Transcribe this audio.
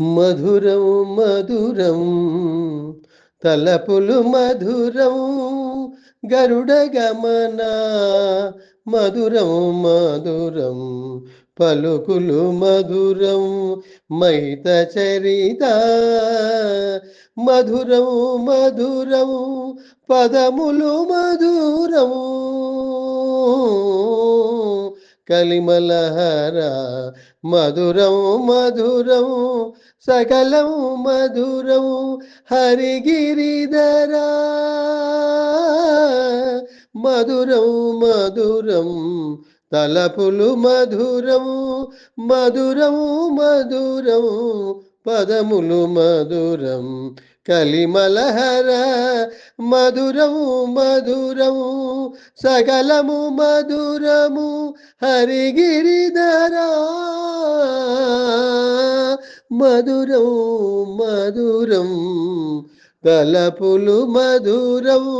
మధురం మధురం తలపులు మధురం గరుడ గమన మధురం మధురం పలుకులు మధురం మైత చరిత మధురం మధురం పదములు మధురం. కలిమలహర మధురం మధురం సకలం మధురం హరిగిరిధరా మధురం మధురం తలపులు మధురం మధురం మధురం పదములు మధురం కలిమలహర మధురము మధురము సకలము మధురము హరిగిరిధరా మధురం మధురం తలపులు మధురము.